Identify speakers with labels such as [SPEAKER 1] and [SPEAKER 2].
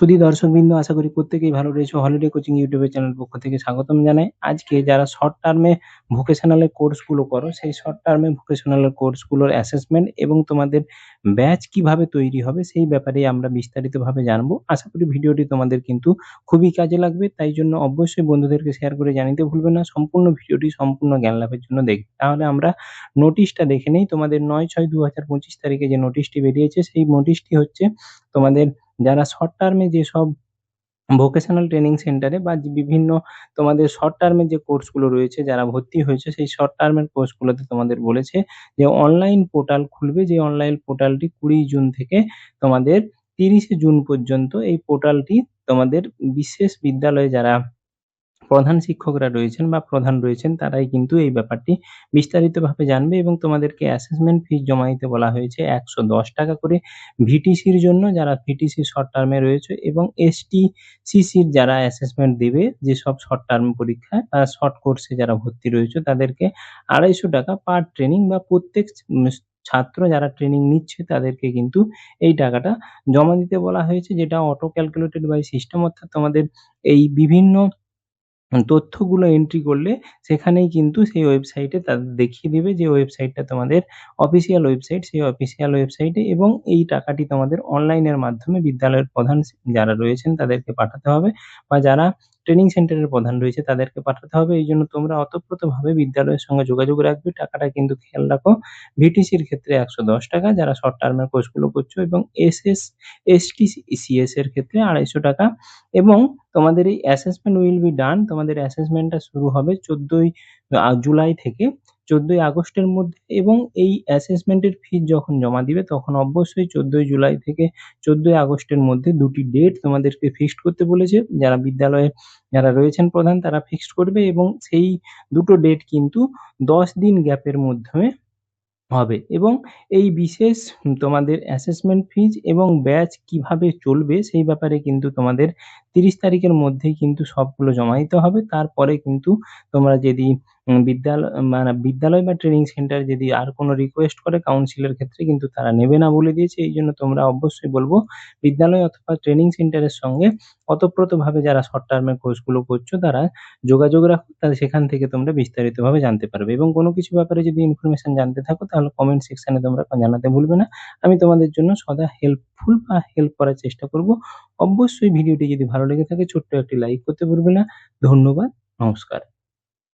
[SPEAKER 1] সুধী দর্শকবৃন্দ আশা করি প্রত্যেকেই ভালো রয়েছে। হলিডে কোচিং ইউটিউবের চ্যানেল পক্ষ থেকে স্বাগতম জানাই। আজকে যারা শর্ট টার্মে ভোকেশনালের কোর্সগুলো করো, সেই শর্ট টার্মে ভোকেশনালের কোর্সগুলোর অ্যাসেসমেন্ট এবং তোমাদের ব্যাচ কীভাবে তৈরি হবে, সেই ব্যাপারে আমরা বিস্তারিতভাবে জানব। আশা করি ভিডিওটি তোমাদের কিন্তু খুবই কাজে লাগবে। তাই জন্য অবশ্যই বন্ধুদেরকে শেয়ার করে জানিতে ভুলবে না। সম্পূর্ণ ভিডিওটি সম্পূর্ণ জ্ঞান লাভের জন্য দেখবে। তাহলে আমরা নোটিশটা দেখে নেই। তোমাদের নয় ছয় দু হাজার পঁচিশ তারিখে যে নোটিশটি বেরিয়েছে, সেই নোটিশটি হচ্ছে তোমাদের যারা শর্ট টার্মে যেসব ভোকেশনাল ট্রেনিং সেন্টারে বা বিভিন্ন তোমাদের শর্ট টার্মের যে কোর্সগুলো রয়েছে, যারা ভর্তি হয়েছে, সেই শর্ট টার্মের কোর্সগুলোতে তোমাদের বলেছে যে অনলাইন পোর্টাল খুলবে, যে অনলাইন পোর্টালটি কুড়ি জুন থেকে তোমাদের তিরিশে জুন পর্যন্ত এই পোর্টালটি তোমাদের বিশেষ বিদ্যালয়ে যারা প্রধান শিক্ষকরা রয়েছেন বা প্রধান রয়েছেন, তারাই কিন্তু এই ব্যাপারটি বিস্তারিতভাবে জানবে এবং তোমাদেরকে অ্যাসেসমেন্ট ফিস জমা দিতে বলা হয়েছে একশো দশ টাকা করে ভিটিসির জন্য, যারা ভিটিসি শর্ট টার্মে রয়েছে এবং এসটি সিসির যারা অ্যাসেসমেন্ট দেবে যেসব শর্ট টার্ম পরীক্ষায় বা শর্ট কোর্সে যারা ভর্তি রয়েছে, তাদেরকে আড়াইশো টাকা পার ট্রেনিং বা প্রত্যেক ছাত্র যারা ট্রেনিং নিচ্ছে, তাদেরকে কিন্তু এই টাকাটা জমা দিতে বলা হয়েছে, যেটা অটো ক্যালকুলেটেড বাই সিস্টেম অর্থাৎ তোমাদের এই বিভিন্ন তথ্যগুলো এন্ট্রি করলে সেখানেই কিন্তু সেই ওয়েবসাইটে তাদের দেখিয়ে দেবে যে ওয়েবসাইটটা তোমাদের অফিসিয়াল ওয়েবসাইট সেই অফিসিয়াল ওয়েবসাইটে এবং এই টাকাটি তোমাদের অনলাইনের মাধ্যমে বিদ্যালয়ের প্রধান যারা রয়েছেন তাদেরকে পাঠাতে হবে বা যারা ট্রেনিং সেন্টারের প্রধান রয়েছে, তাদেরকে পাঠাতে হবে। এই জন্য তোমরা ওতপ্রোতভাবে বিদ্যালয়ের সঙ্গে যোগাযোগ রাখবে। টাকাটা কিন্তু খেয়াল রাখো। ভিটিসির ক্ষেত্রে একশো দশ টাকা, যারা শর্ট টার্মের কোর্সগুলো করছ এবং এস এসএস এসটি সিএস এর ক্ষেত্রে আড়াইশো টাকা। এবং তোমাদের এই অ্যাসেসমেন্ট উইল বি ডান তোমাদের অ্যাসেসমেন্টটা শুরু হবে চোদ্দোই জুলাই থেকে। চোদ্দোই আগস্টের মধ্যে এবং এই অ্যাসেসমেন্টের ফি যখন জমা দিবে, তখন অবশ্যই চোদ্দোই জুলাই থেকে চোদ্দোই আগস্টের মধ্যে দুটি ডেট তোমাদেরকে ফিক্সড করতে বলেছে। যারা বিদ্যালয়ে যারা রয়েছেন প্রধান, তারা ফিক্সড করবে এবং সেই দুটো ডেট কিন্তু দশ দিন গ্যাপের মাধ্যমে হবে। এবং এই বিশেষ তোমাদের অ্যাসেসমেন্ট ফিজ এবং ব্যাচ কীভাবে চলবে, সেই ব্যাপারে কিন্তু তোমাদের তিরিশ তারিখের মধ্যেই কিন্তু সবগুলো জমা দিতে হবে। তারপরে কিন্তু তোমরা যদি বিদ্যালয় মানে বিদ্যালয় বা ট্রেনিং সেন্টার যদি আর কোনো রিকোয়েস্ট করে কাউন্সিলের ক্ষেত্রে কিন্তু তারা নেবে না বলে দিয়েছে। এই জন্য তোমরা অবশ্যই বলব, বিদ্যালয় অথবা ট্রেনিং সেন্টারের সঙ্গে ওতপ্রোতভাবে যারা শর্ট টার্মের কোর্সগুলো করছ, তারা যোগাযোগ রাখো। তাহলে সেখান থেকে তোমরা বিস্তারিতভাবে জানতে পারবে। এবং কোনো কিছু ব্যাপারে যদি ইনফরমেশন জানতে থাকো, তাহলে কমেন্ট সেকশনে তোমরা জানাতে ভুলবে না। আমি তোমাদের জন্য সদা হেল্পফুল বা হেল্প করার চেষ্টা করব। অবশ্যই ভিডিওটি যদি ভালো লেগে থাকে, ছোট্ট একটি লাইক করতে ভুলবে না। ধন্যবাদ, নমস্কার।